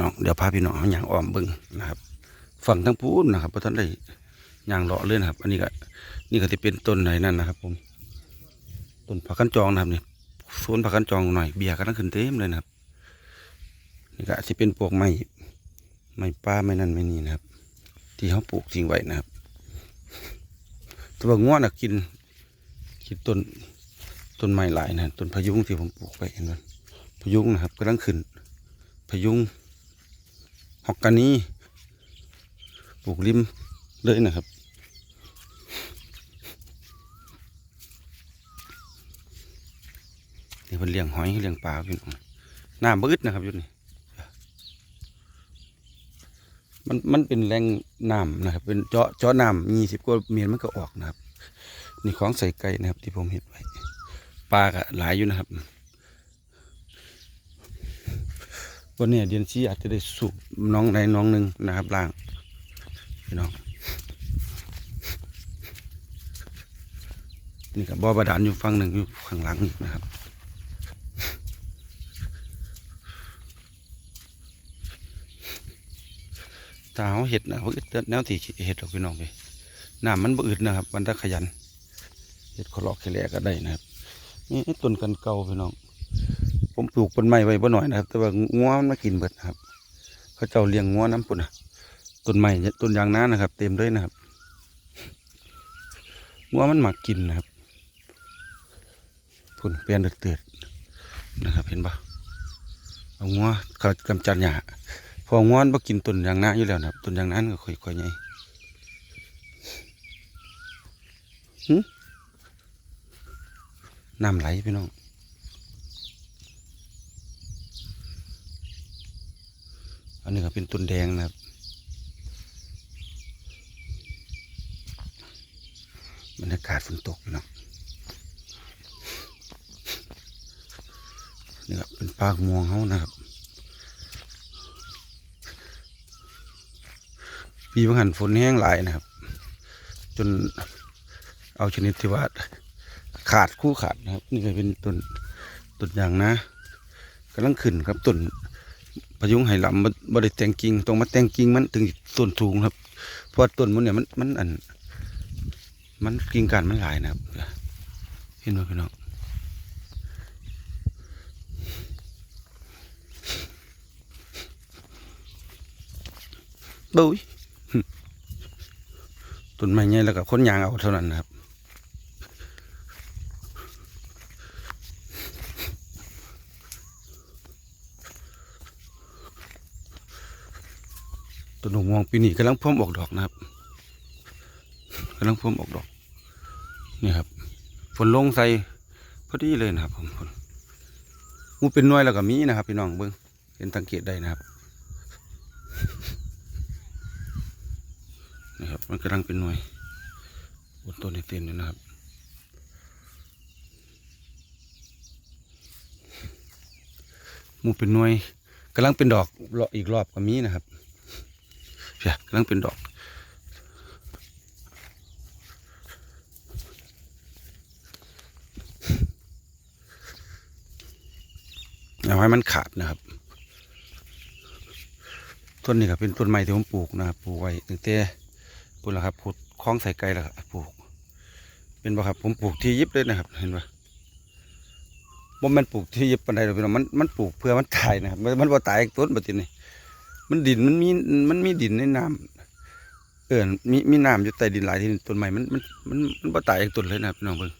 น้องเดี๋ยวพาพี่น้องเอายางอ้อมบิ่งนะครับ ฝั่งทั้งพูนนะครับเพราะท่านได้ยางเลาะเลยนะครับ อันนี้ก็นี่ก็จะเป็นต้นไหนนั่นนะครับ ผมต้นผักกันจองนะครับนี่สวนผักกันจองหน่อยเบียร์ก็ต้งขึ้นเต็มเลยนะครับนี่ก็จะเป็นพวกไม้ไม้ป้าไม้นั่นไม้นี่นะครับ ที่เขาปลูกทิ้งไว้นะครับตัวง่วน่ะกินกินต้นต้นไม้หลายนะต้นพะยุงที่ผมปลูกไว้เห็นไหมพะยุงนะครับกำลังขึ้นพะยุง ฮอกกานีปลูกริมเลยนะครับ นี่เป็นเลี้ยงหอยเลี้ยงปลาพี่น้องน้ำบืดนะครับอยุนี่มันมันเป็นแหล่งน้ำนะครับ เป็นเจาะเจาะน้ำยี่สิบกว่าเมียนมันก็ออกนะครับ นี่ของใส่ไก่นะครับ ที่ผมเห็นไว้ปลาก็หลายอยู่นะครับ วันนี้เดียนซีอาจจะได้สูบน้องใดน้องหนึ่งนะครับล่างพี่น้องนี่กับบ่อบาดาลอยู่ฝั่งหนึ่งอยู่ข้างหลังนะครับตาเขาเห็ดนะเขาอึดแนวที่เห็ดหรอกพี่น้องไปน้ำมันบ่อึดนะครับมันถ้าขยันเห็ดขลอกแคลก็ได้นะครับนี่ต้นกันเก่าพี่น้อง ผมปลูกต้นไม้ไว้บ่หน่อยนะครับ แต่ว่างัวมันมากินเบิดครับ เขาเจ้าเลี้ยงงัวน้ำปุ่นนะต้นไม้เนี่ยต้นยางนานะครับ เต็มเลยนะครับงัวมันหมักกินนะครับพุ่นเปลี่ยนเตือดนะครับ เห็นปะเอางัวเขากำจัดหญ้าพองัวมันบ่กินต้นยางนาอยู่แล้วนะครับต้นยางน้าก็ค่อยๆใหญ่น้ำไหลพี่น้อง อันนี้ก็เป็นต้นแดงนะครับ บรรยากาศฝนตกเนาะนี่ครับเป็นปากม่วงเขานะครับ ปีบางหันฝนแห้งหลายนะครับ จนเอาชนิดที่ว่าขาดคู่ขาดนะครับ นี่ก็เป็นต้นต้นยางนะกำลังขึ้นครับต้น พยุงไหหลำบ่บ่ได้แต่งกิ่งตรงมาแต่งกิ่งมันถึงส่วนสูงครับเพราะว่าต้นมันเนี่ยมันมันอัน มันกิ่งการมันหลายนะครับ เห็นไหมพี่น้องบุ้ยต้นไม้ใหญ่แล้วก็คนยางเอาเท่านั้นนะครับ ต้นหงมวงปีนี้กำลังพร้อมออกดอกนะครับกำลังพร้อมออกดอก นี่ครับ ฝนลงใส่พอดีเลยนะครับผมฝนมูเป็นหน้อยแล้วก็มีนะครับ พี่น้องเบิ้งเห็นสังเกตได้นะครับนี่ครับ มันกำลังเป็นหน่วยบนต้นเต็มเลยนะครับมูเป็นหน่วยกำลังเป็นดอกรออีกรอบก็มีนะครับ เพียกำลังเป็นดอกเอาให้มันขาดนะครับ ต้นนี้ก็เป็นต้นไม้ที่ผมปลูกนะครับปลูกไว้ตั้งแต่ปลูกแล้วครับขุดคล้องใส่ไก่แล้วครับปลูก เป็นบ่ครับผมปลูกที่ยิบเลยนะครับ เห็นปะบ่มันปลูกที่ยิบปันใดหรอกพี่น้องมันมันปลูกเพื่อมันตายนะครับมันมันบ่ตายต้นแบบนี้ มันดินมันมีมันมีดินในน้ำเออมีมีน้ำอยู่ใต้ดินหลายที่ต้นใหม่มันมันมันมันบ่ตายจากต้นเลยนะพี่น้องเบิ่ง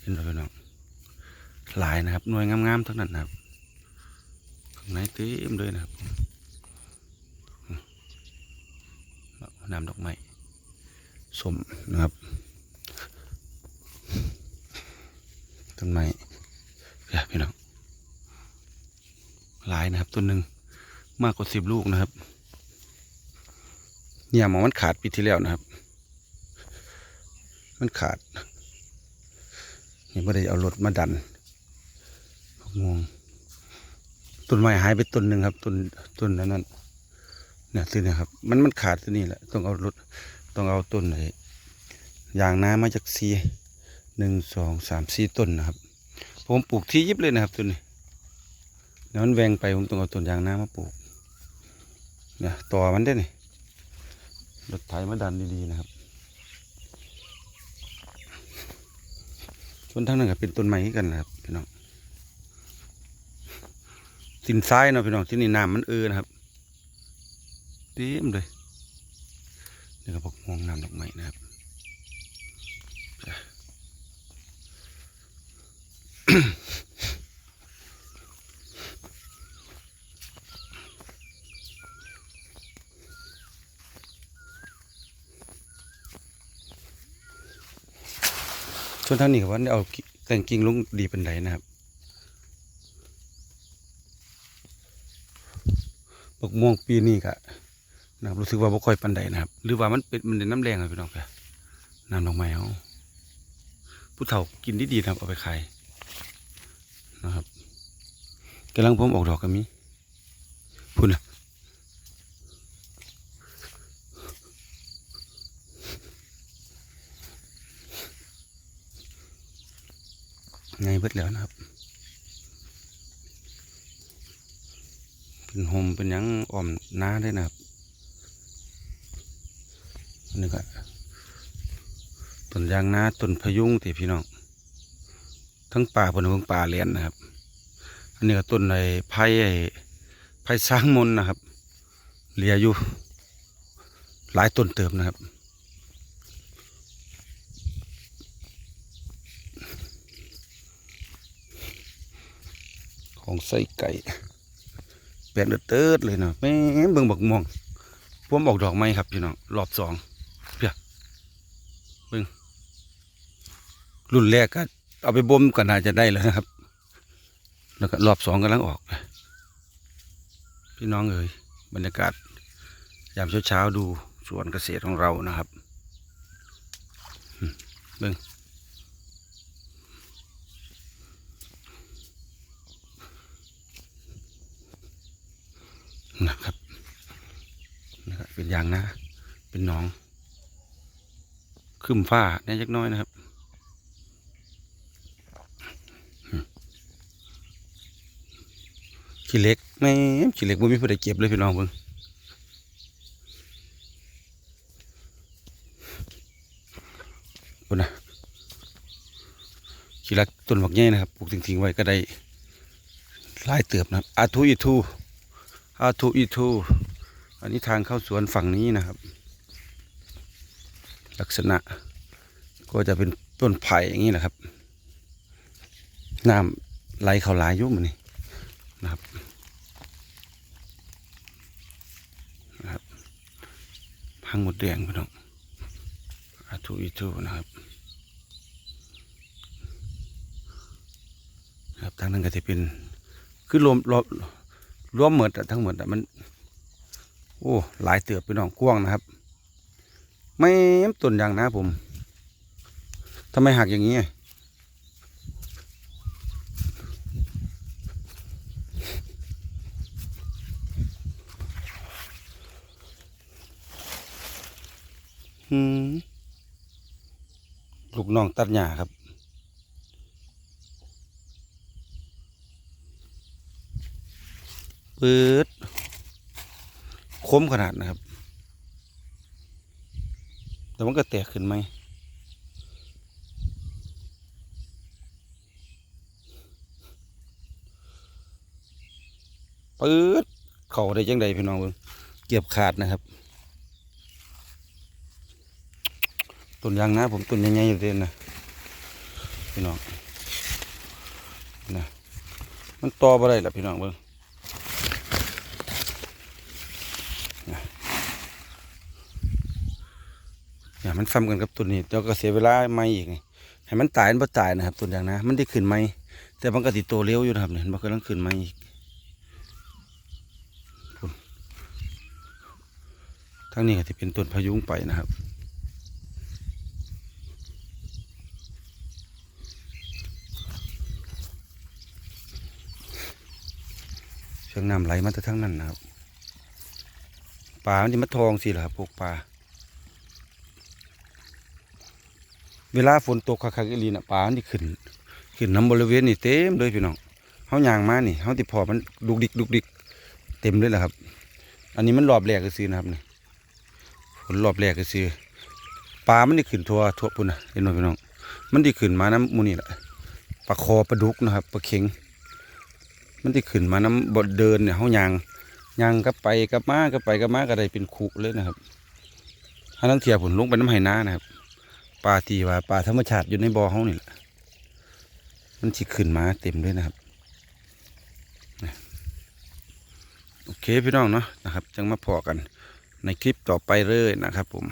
เห็นไหมพี่น้องหลายนะครับหน่วยงามๆทั้งนั้นนะครับข้างในเต็มเลยนะครับน้ำดอกไม้สมนะครับต้นไม้เดี๋ยวพี่น้อง หลาย นะครับต้นหนึ่งมากกว่าสิบลูกนะครับ เนี่ยหมอมันขาดปีที่แล้วนะครับ มันขาดนี่ไม่ได้เอารถมาดันงงต้นไม้หายไปต้นหนึ่งครับต้นต้นนั้นนั่นเนี่ยต้นนี้ครับ มันมันขาดตัวนี้แหละต้องเอารถต้องเอาต้นไหนยางน้ำมาจากสี่หนึ่งสองสามสี่ต้นนะครับ ผมปลูกที่ยิบเลยนะครับต้นนี้ แล้วมันแวงไปผมต้องเอาต้นยางนามาปลูกเนี่ยต่อมันได้นี่รถไถมาดันดีๆนะครับส่วนทางนั้นก็เป็นต้นไม้กันนะครับพี่น้องสินซ้ายเนาะพี่น้องที่นี่น้ำมันเออนะครับเต็มเลยนี่ก็พวกมองน้ำดอกไม้นะครับ ส่วนท่านี้ก็ว่าเอาแต่งกิ่งลงดีเป็นไดนะครับบักม่วงปีนี้ก็นะครับรู้สึกว่าบ่ค่อยปันใดนะครับ หรือว่ามันเป็นมันเป็นน้ำแรงอะพี่น้องค่ะน้ำดอกไม้เอาผู้เฒ่ากินดีดีๆนะครับเอาไปขายนะครับกำลังผมออกดอกก็มีพูดนะไง เบิดแล้วนะครับเป็นโฮมเป็นยังอ้อมน้าได้นะครับอันนี้ก็ต้นยางนาต้นพยุงที่พี่น้อง ทั้งป่าบนเมืองป่าเลียนนะครับ อันนี้ก็ต้นไอ้ไผ่ไอ้ไผ่สร้างมนนะครับเลียอยู่หลายต้นเติมนะครับ ของไส้ไก่แปลนเติร์ดเลยนะแม่เบิ่งบักม่วงพวมออกดอกไม้ครับพี่น้องรอบสองเพียเบิ่งรุ่นแรกก็เอาไปบ่มก็น่าจะได้แล้วนะครับ แล้วก็รอบสองกำลังออก พี่น้องเอ๋ยบรรยากาศยามเช้าๆดูสวนเกษตรของเรานะครับเบิ่ง นะครับนะครับ เป็นยางนะ เป็นหนอง ขึ้นฟ้าแน่ยักน้อยนะครับขี้เล็กแม่ขี้เล็กบ่มีผู้ใดเก็บเลยพี่น้องเบิ่งคนนะขี้เหล็กต้นบักแง่นะครับปลูกทิ้งๆไว้ก็ได้ลายเติบนะครับอาทูอีทู อาทูอีทูอันนี้ทางเข้าสวนฝั่งนี้นะครับ ลักษณะก็จะเป็นต้นไผ่อย่างนี้แหละครับน้ำไหลเข้าหลายยุ่มนี่นะครับนะครับพังหมดแดงพี่น้องอาทูอีทูนะครับครับทางนั้นก็จะเป็นคือรวมรวม รวมหมดทั้งหมดมัน โอ้ หลายเตือบไปน้องกว้างนะครับ ไม่ต้นยางนะผมทำไมหักอย่างนี้หืมลูกน้องตัดหญ้าครับ ปืดคมขนาดนะครับ แต่มันก็แตกขึ้นไหมปืดเข่าได้จังใดพี่น้องเบิ่งเก็บขาดนะครับต้นยางนะผมต้นใหญ่ๆอยู่เด่นนะพี่น้องนะมันต่อบ่ได้ละพี่น้องเบิ่ง อย่ามันซ้ำกันกับตัวนี้เดี๋ยวก็เสียเวลาไม่อีกไงให้มันตายมันบ่ตายนะครับตัวอย่างนะมันได้ขึ้นไหมแต่มันก็ติโตเร็วอยู่นะครับเนี่ยมันกำลังขึ้นไหมอีกทั้งนี้ก็จะเป็นต้นพยุงไปนะครับเชียงน้ำไหลมาแต่ทั้งนั้นนะครับปลามันจะมาทองสิล่ะครับพวกปลา เวลาฝนตกคักๆอีหลีน่ะปลานี่ขึ้น ขึ้นน้ำบริเวณนี่เต็มเลยพี่น้องเฮาย่างมานี่เฮาติพอมันดุกดิกดุกดิกเต็มเลยแหละครับ อันนี้มันรอบแรกก็ซื้อนะครับนี่ผลรอบแรกก็ซื้อปลามันได้ขึ้นทั่วทั่วปุ่นนะเห็นไหมพี่น้อง มันได้ขึ้นมาน้ำมูนี่แหละปลาคอปลาดุกนะครับปลาเข็ง มันได้ขึ้นมาน้ำบดเดินเนี่ยเฮายางยางก็ไปกับมาก็ไปกับมาก็ได้เป็นคุเลยนะครับถ้าทั้งเทียผลลงไปน้ำไหนานะครับ ปลาที่ว่าปลาธรรมชาติอยู่ในบ่อเขานี่แหละมันสิขึ้นมาเต็มเลยนะครับโอเคพี่น้องเนาะนะครับ จังมาพอกันในคลิปต่อไปเลยนะครับผม